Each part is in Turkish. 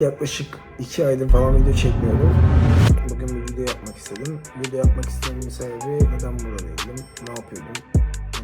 Yaklaşık 2 aydır falan video çekmiyorum. Bugün bir video yapmak istedim. Video yapmak istememin sebebi neden buradaydım, ne yapıyordum,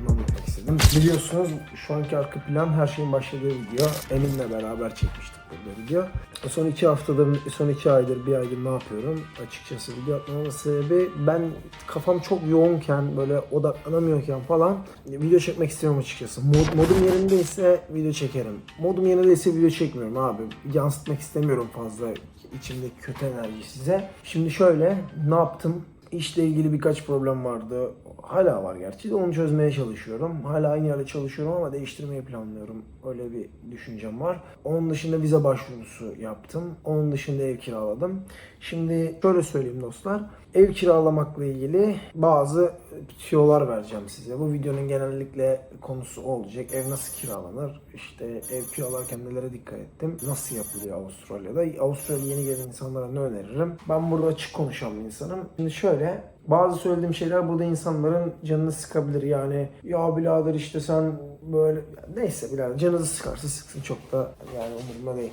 bunu anlatmak istedim. Biliyorsunuz şu anki arka plan her şeyin başladığı video. Emin'le beraber çekmiştik burada video. Son iki haftadır, son iki aydır, bir aydır ne yapıyorum? Açıkçası video atmamın sebebi ben kafam çok yoğunken, böyle odaklanamıyorken falan video çekmek istiyorum açıkçası. Mod, modum yerindeyse video çekerim. Modum yerindeyse video çekmiyorum abi. Yansıtmak istemiyorum fazla içimdeki kötü enerji size. Şimdi şöyle, ne yaptım? İşle ilgili birkaç problem vardı. Hala var gerçi de onu çözmeye çalışıyorum. Hala aynı yerde çalışıyorum ama değiştirmeyi planlıyorum. Öyle bir düşüncem var. Onun dışında vize başvurusu yaptım. Onun dışında ev kiraladım. Şimdi şöyle söyleyeyim dostlar. Ev kiralamakla ilgili bazı tüyolar vereceğim size. Bu videonun genellikle konusu olacak. Ev nasıl kiralanır? İşte ev kiralarken nelere dikkat ettim? Nasıl yapılıyor Avustralya'da? Avustralya'ya yeni gelen insanlara ne öneririm? Ben burada açık konuşan bir insanım. Şimdi şöyle bazı söylediğim şeyler burada insanların canını sıkabilir. Yani ya birader işte sen böyle neyse birader canınızı sıkarsa sıksın çok da yani umurumda değil.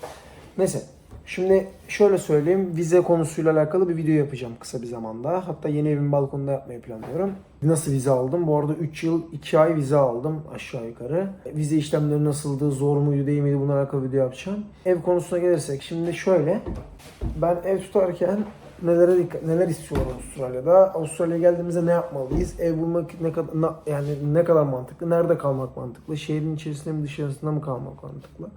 Neyse Şimdi şöyle söyleyeyim, vize konusuyla alakalı bir video yapacağım kısa bir zamanda. Hatta yeni evin balkonunda yapmayı planlıyorum. Nasıl vize aldım? Bu arada 3 yıl 2 ay vize aldım aşağı yukarı. Vize işlemleri nasıldı, zor muydu, değil miydi bununla alakalı video yapacağım. Ev konusuna gelirsek şimdi şöyle. Ben ev tutarken nelere dikkat, neler istiyorlar Avustralya'da? Avustralya'ya geldiğimizde ne yapmalıyız? Ev bulmak ne kadar yani ne kadar mantıklı? Nerede kalmak mantıklı? Şehrin içerisinde mi dışarısında mı kalmak mantıklı?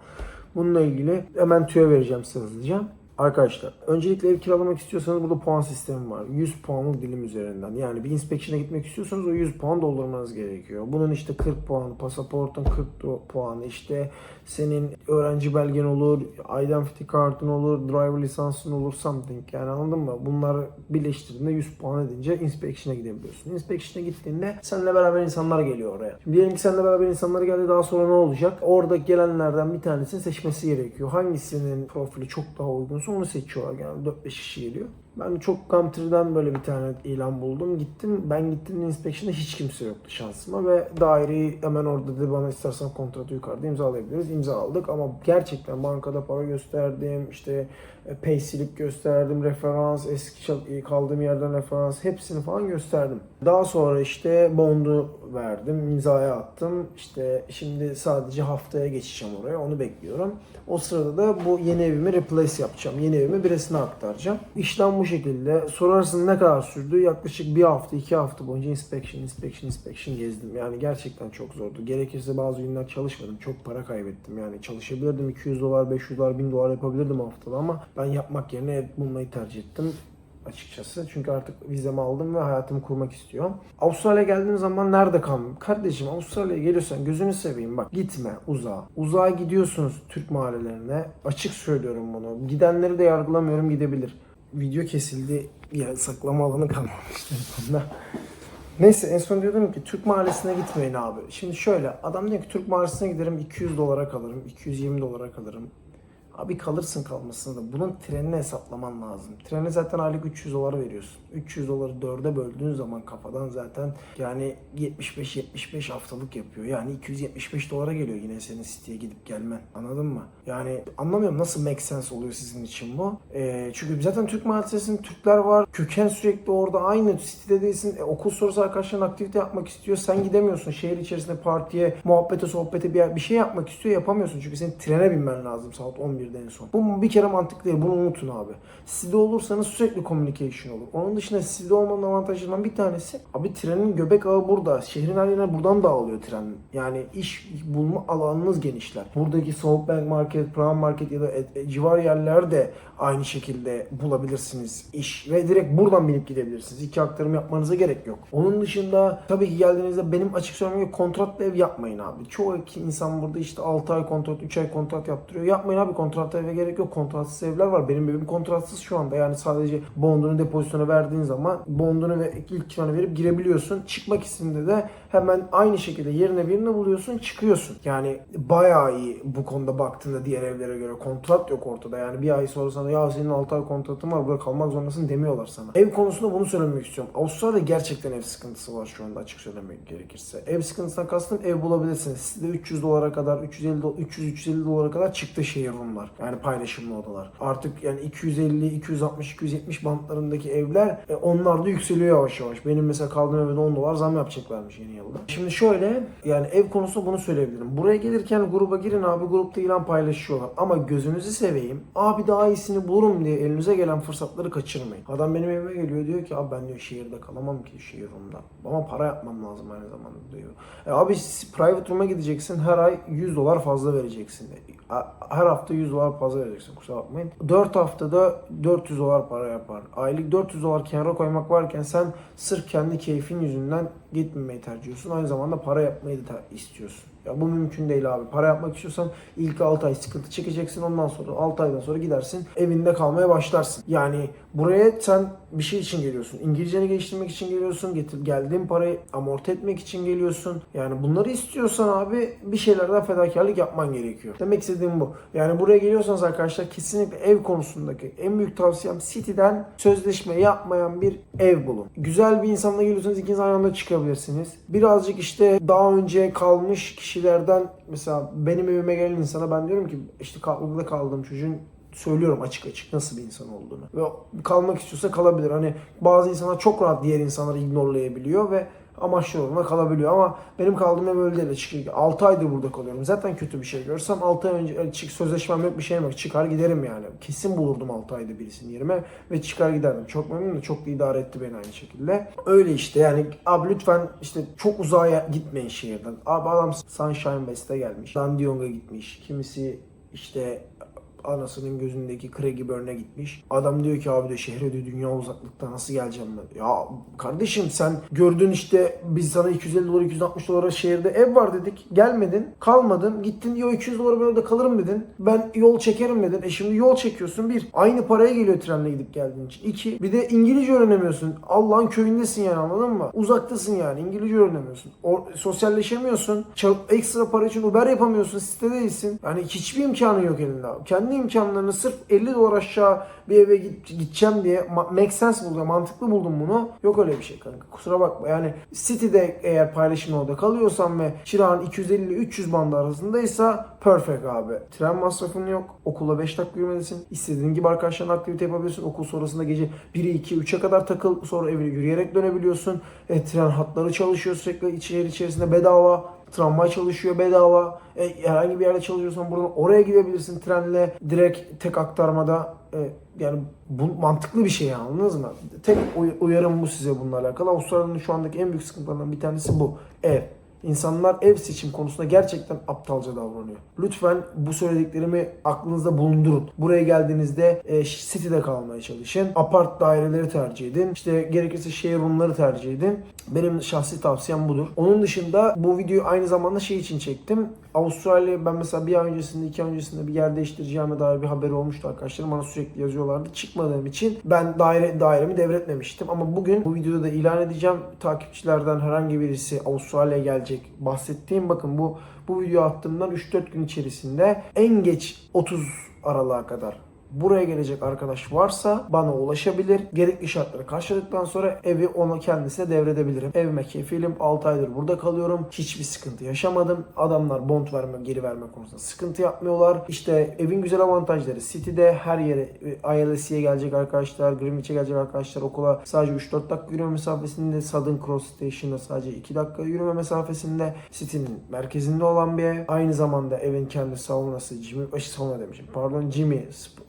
Bununla ilgili hemen tüyo vereceğim size. Arkadaşlar öncelikle ev kiralamak istiyorsanız burada puan sistemi var. 100 puanlık dilim üzerinden. Yani bir inspection'a gitmek istiyorsanız o 100 puan doldurmanız gerekiyor. Bunun işte 40 puanı, pasaportun 40 do- puanı, işte senin öğrenci belgen olur, identity kartın olur, driver lisansın olur, something. Yani anladın mı? Bunlar birleştirdiğinde 100 puan edince inspection'a gidebiliyorsun. Inspection'a gittiğinde seninle beraber insanlar geliyor oraya. Şimdi diyelim ki seninle beraber insanlar geldi daha sonra ne olacak? Orada gelenlerden bir tanesini seçmesi gerekiyor. Hangisinin profili çok daha uygunsa onu seçiyorlar. Yani 4-5 kişi geliyor. Ben çok Gumtree'den böyle bir tane ilan buldum. Gittim. Ben gittim inspection'da hiç kimse yoktu şansıma ve daireyi hemen orada dedi bana istersen kontratı yukarıda imzalayabiliriz. İmza aldık ama gerçekten bankada para gösterdim. işte e, pay slip gösterdim, referans, eski çal- kaldığım yerden referans hepsini falan gösterdim. Daha sonra işte bondu verdim, imzaya attım. İşte şimdi sadece haftaya geçeceğim oraya, onu bekliyorum. O sırada da bu yeni evimi replace yapacağım. Yeni evimi birisine aktaracağım. İşlem bu şekilde. Sorarsın ne kadar sürdü? Yaklaşık bir hafta, iki hafta boyunca inspection, inspection, inspection gezdim. Yani gerçekten çok zordu. Gerekirse bazı günler çalışmadım. Çok para kaybettim. Yani çalışabilirdim. 200 dolar, 500 dolar, 1000 dolar yapabilirdim haftada ama ben yapmak yerine bulmayı tercih ettim açıkçası. Çünkü artık vizemi aldım ve hayatımı kurmak istiyorum. Avustralya'ya geldiğim zaman nerede kalmam? Kardeşim Avustralya'ya geliyorsan gözünü seveyim bak gitme uzağa. Uzağa gidiyorsunuz Türk mahallelerine. Açık söylüyorum bunu. Gidenleri de yargılamıyorum gidebilir. Video kesildi. Ya saklama alanı kalmamış telefonda. Neyse en son diyordum ki Türk mahallesine gitmeyin abi. Şimdi şöyle adam diyor ki Türk mahallesine giderim 200 dolara kalırım, 220 dolara kalırım. Abi kalırsın kalmasına da bunun trenini hesaplaman lazım. Trene zaten aylık 300 dolar veriyorsun. 300 doları dörde böldüğün zaman kafadan zaten yani 75-75 haftalık yapıyor. Yani 275 dolara geliyor yine senin siteye gidip gelmen. Anladın mı? Yani anlamıyorum nasıl make sense oluyor sizin için bu. Ee, çünkü zaten Türk mahallesinde Türkler var. Köken sürekli orada aynı sitede değilsin. E, okul sonrası arkadaşların aktivite yapmak istiyor. Sen gidemiyorsun. Şehir içerisinde partiye, muhabbete, sohbete bir, bir şey yapmak istiyor. Yapamıyorsun. Çünkü senin trene binmen lazım saat 11'de en son. Bu bir kere mantıklı değil. Bunu unutun abi. Sitede olursanız sürekli communication olur. Onun dışında sitede olmanın avantajlarından bir tanesi abi trenin göbek ağı burada. Şehrin her yerine buradan dağılıyor tren. Yani iş bulma alanınız genişler. Buradaki Southbank Market, Prime Market ya da e, e, civar yerler de aynı şekilde bulabilirsiniz iş ve direkt buradan binip gidebilirsiniz. İki aktarım yapmanıza gerek yok. Onun dışında tabii ki geldiğinizde benim açık söylemem kontratlı ev yapmayın abi. Çoğu insan burada işte 6 ay kontrat, 3 ay kontrat yaptırıyor. Yapmayın abi kontratlı eve gerek yok. Kontratsız evler var. Benim evim kontratsız şu anda. Yani sadece bondunu depozisyona verdiğin zaman bondunu ve ilk kiranı verip girebiliyorsun. Çıkmak istediğinde de hemen aynı şekilde yerine birini buluyorsun çıkıyorsun. Yani bayağı iyi bu konuda baktığında diğer evlere göre kontrat yok ortada. Yani bir ay sonra sana ya senin 6 ay kontratın var burada kalmak zorundasın demiyorlar sana. Ev konusunda bunu söylemek istiyorum. Avustralya'da gerçekten ev sıkıntısı var şu anda açık söylemek gerekirse. Ev sıkıntısına kastım ev bulabilirsiniz. Sizde 300 dolara kadar 350 do- 300 350 dolara kadar çıktı şehir var. Odalar. Yani paylaşımlı odalar. Artık yani 250, 260, 270 bantlarındaki evler e, onlar da yükseliyor yavaş yavaş. Benim mesela kaldığım evde 10 dolar zam yapacaklarmış yeni yılda. Şimdi şöyle yani ev konusunda bunu söyleyebilirim. Buraya gelirken gruba girin abi grupta ilan paylaşıyorlar. Ama gözünüzü seveyim. Abi daha iyisini bulurum diye elinize gelen fırsatları kaçırmayın. Adam benim evime geliyor diyor ki abi ben diyor şehirde kalamam ki şehir room'da. Ama para yapmam lazım aynı zamanda diyor. E abi private room'a gideceksin her ay 100 dolar fazla vereceksin. Her hafta 100 dolar fazla vereceksin kusura bakmayın. 4 haftada 400 dolar para yapar. Aylık 400 dolar kenara koymak varken sen sırf kendi keyfin yüzünden gitmemeyi tercih ediyorsun. Aynı zamanda para yapmayı da istiyorsun. Ya bu mümkün değil abi. Para yapmak istiyorsan ilk 6 ay sıkıntı çekeceksin. Ondan sonra 6 aydan sonra gidersin evinde kalmaya başlarsın. Yani buraya sen bir şey için geliyorsun. İngilizceni geliştirmek için geliyorsun. Getir, geldiğin parayı amorti etmek için geliyorsun. Yani bunları istiyorsan abi bir şeylerden fedakarlık yapman gerekiyor. Demek istediğim bu. Yani buraya geliyorsanız arkadaşlar kesinlikle ev konusundaki en büyük tavsiyem City'den sözleşme yapmayan bir ev bulun. Güzel bir insanla geliyorsanız ikiniz aynı anda çıkabilirsiniz. Birazcık işte daha önce kalmış kişilerden mesela benim evime gelen insana ben diyorum ki işte burada kaldığım çocuğun söylüyorum açık açık nasıl bir insan olduğunu. Ve kalmak istiyorsa kalabilir. Hani bazı insanlar çok rahat diğer insanları ignorlayabiliyor ve amaçlı yoluna kalabiliyor ama benim kaldığım ev öyle değil açıkçası. 6 aydır burada kalıyorum. Zaten kötü bir şey görsem 6 ay önce çık sözleşmem yok bir şeyim yok. Çıkar giderim yani. Kesin bulurdum 6 ayda birisinin yerime ve çıkar giderdim. Çok memnunum. Çok da idare etti beni aynı şekilde. Öyle işte yani abi lütfen işte çok uzağa gitmeyin şehirden. Abi adam Sunshine West'e gelmiş. Dandiong'a gitmiş. Kimisi işte anasının gözündeki kre gibi örne gitmiş. Adam diyor ki abi de şehre diyor dünya uzaklıkta nasıl geleceğim ben? Ya kardeşim sen gördün işte biz sana 250 dolar 260 dolara şehirde ev var dedik. Gelmedin. Kalmadın. Gittin yo 200 dolara ben orada kalırım dedin. Ben yol çekerim dedin. E şimdi yol çekiyorsun. Bir. Aynı paraya geliyor trenle gidip geldiğin için. İki. Bir de İngilizce öğrenemiyorsun. Allah'ın köyündesin yani anladın mı? Uzaktasın yani. İngilizce öğrenemiyorsun. O, sosyalleşemiyorsun. Çal- ekstra para için Uber yapamıyorsun. Sitede değilsin. Yani hiçbir imkanı yok elinde. Kendi imkanlarını sırf 50 dolar aşağı bir eve gideceğim diye ma- make sense buldum. Mantıklı buldum bunu. Yok öyle bir şey kanka. Kusura bakma. Yani City'de eğer paylaşımlı orada kalıyorsan ve kirağın 250 ile 300 bandı arasındaysa perfect abi. Tren masrafın yok. Okula 5 dakika yürümedesin. İstediğin gibi arkadaşlarla aktivite yapabiliyorsun. Okul sonrasında gece 1'e 2 3'e kadar takıl. Sonra evine yürüyerek dönebiliyorsun. E, tren hatları çalışıyor sürekli içeri içerisinde bedava. Tramvay çalışıyor bedava. E, herhangi bir yerde çalışıyorsan buradan oraya gidebilirsin trenle direkt tek aktarmada. E, yani bu mantıklı bir şey yani, anladınız mı? Tek uy- uyarım bu size bununla alakalı. Avustralya'nın şu andaki en büyük sıkıntılarından bir tanesi bu. Ev. İnsanlar ev seçim konusunda gerçekten aptalca davranıyor. Lütfen bu söylediklerimi aklınızda bulundurun. Buraya geldiğinizde e, City'de kalmaya çalışın. Apart daireleri tercih edin. İşte gerekirse şehir room'ları tercih edin. Benim şahsi tavsiyem budur. Onun dışında bu videoyu aynı zamanda şey için çektim. Avustralya ben mesela bir ay öncesinde iki ay öncesinde bir yer değiştireceğime dair bir haberi olmuştu arkadaşlarım. Bana sürekli yazıyorlardı. Çıkmadığım için ben daire dairemi devretmemiştim. Ama bugün bu videoda da ilan edeceğim. Takipçilerden herhangi birisi Avustralya'ya gelecek bahsettiğim bakın bu bu video attığımdan 3-4 gün içerisinde en geç 30 Aralık'a kadar buraya gelecek arkadaş varsa bana ulaşabilir. Gerekli şartları karşıladıktan sonra evi ona kendisine devredebilirim. Evime kefilim. 6 aydır burada kalıyorum. Hiçbir sıkıntı yaşamadım. Adamlar bond verme, geri verme konusunda sıkıntı yapmıyorlar. İşte evin güzel avantajları. City'de her yere e, ILS'ye gelecek arkadaşlar, Greenwich'e gelecek arkadaşlar okula sadece 3-4 dakika yürüme mesafesinde. Southern Cross Station'da sadece 2 dakika yürüme mesafesinde. City'nin merkezinde olan bir ev. Aynı zamanda evin kendi saunası, Jimmy, ay sauna demişim. Pardon Jimmy,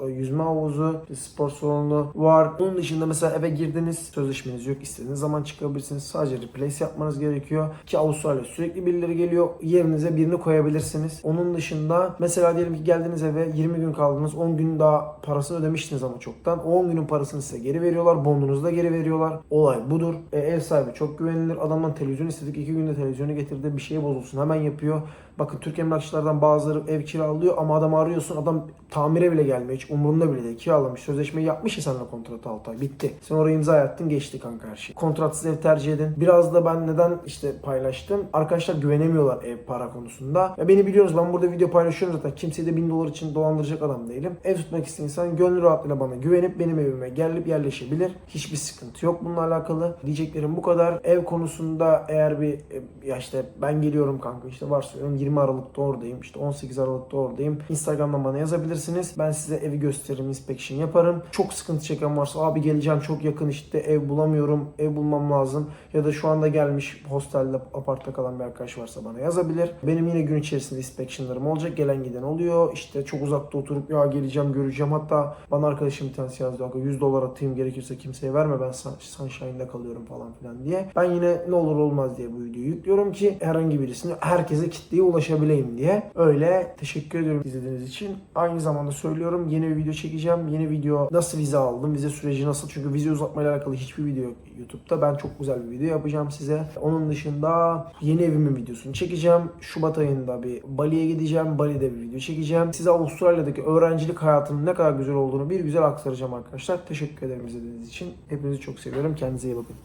yüzme havuzu, spor salonu var. Onun dışında mesela eve girdiniz, sözleşmeniz yok. istediğiniz zaman çıkabilirsiniz. Sadece replace yapmanız gerekiyor. Ki Avustralya sürekli birileri geliyor. Yerinize birini koyabilirsiniz. Onun dışında mesela diyelim ki geldiniz eve 20 gün kaldınız. 10 gün daha parasını ödemiştiniz ama çoktan. O 10 günün parasını size geri veriyorlar. Bondunuzu da geri veriyorlar. Olay budur. E, ev sahibi çok güvenilir. Adamdan televizyon istedik. 2 günde televizyonu getirdi. Bir şey bozulsun. Hemen yapıyor. Bakın Türk emlakçılardan bazıları ev kiralıyor ama adam arıyorsun. Adam tamire bile gelmiyor. Hiç Umurunda bile değil. Kiralamış. Sözleşmeyi yapmış ya seninle kontratı 6 ay. Bitti. Sen oraya imza attın geçti kanka her şey. Kontratsız ev tercih edin. Biraz da ben neden işte paylaştım. Arkadaşlar güvenemiyorlar ev para konusunda. Ya beni biliyorsunuz ben burada video paylaşıyorum zaten. Kimseyi de 1000 dolar için dolandıracak adam değilim. Ev tutmak isteyen insan gönül rahatlığıyla bana güvenip benim evime gelip yerleşebilir. Hiçbir sıkıntı yok bununla alakalı. Diyeceklerim bu kadar. Ev konusunda eğer bir e, ya işte ben geliyorum kanka işte varsayıyorum 20 Aralık'ta oradayım. işte 18 Aralık'ta oradayım. Instagram'dan bana yazabilirsiniz. Ben size evi gösteririm, inspection yaparım. Çok sıkıntı çeken varsa abi geleceğim çok yakın işte ev bulamıyorum, ev bulmam lazım. Ya da şu anda gelmiş hostelde apartta kalan bir arkadaş varsa bana yazabilir. Benim yine gün içerisinde inspectionlarım olacak. Gelen giden oluyor. İşte çok uzakta oturup ya geleceğim göreceğim. Hatta bana arkadaşım bir tanesi yazdı. "Kanka 100 dolar atayım gerekirse kimseye verme ben Sun- Sunshine'da kalıyorum falan filan diye. Ben yine ne olur olmaz diye bu videoyu yüklüyorum ki herhangi birisine herkese kitleye ulaşabileyim diye. Öyle teşekkür ediyorum izlediğiniz için. Aynı zamanda söylüyorum yeni video çekeceğim. Yeni video nasıl vize aldım, vize süreci nasıl? Çünkü vize uzatmayla alakalı hiçbir video yok YouTube'da. Ben çok güzel bir video yapacağım size. Onun dışında yeni evimin videosunu çekeceğim. Şubat ayında bir Bali'ye gideceğim. Bali'de bir video çekeceğim. Size Avustralya'daki öğrencilik hayatının ne kadar güzel olduğunu bir güzel aktaracağım arkadaşlar. Teşekkür ederim izlediğiniz için. Hepinizi çok seviyorum. Kendinize iyi bakın.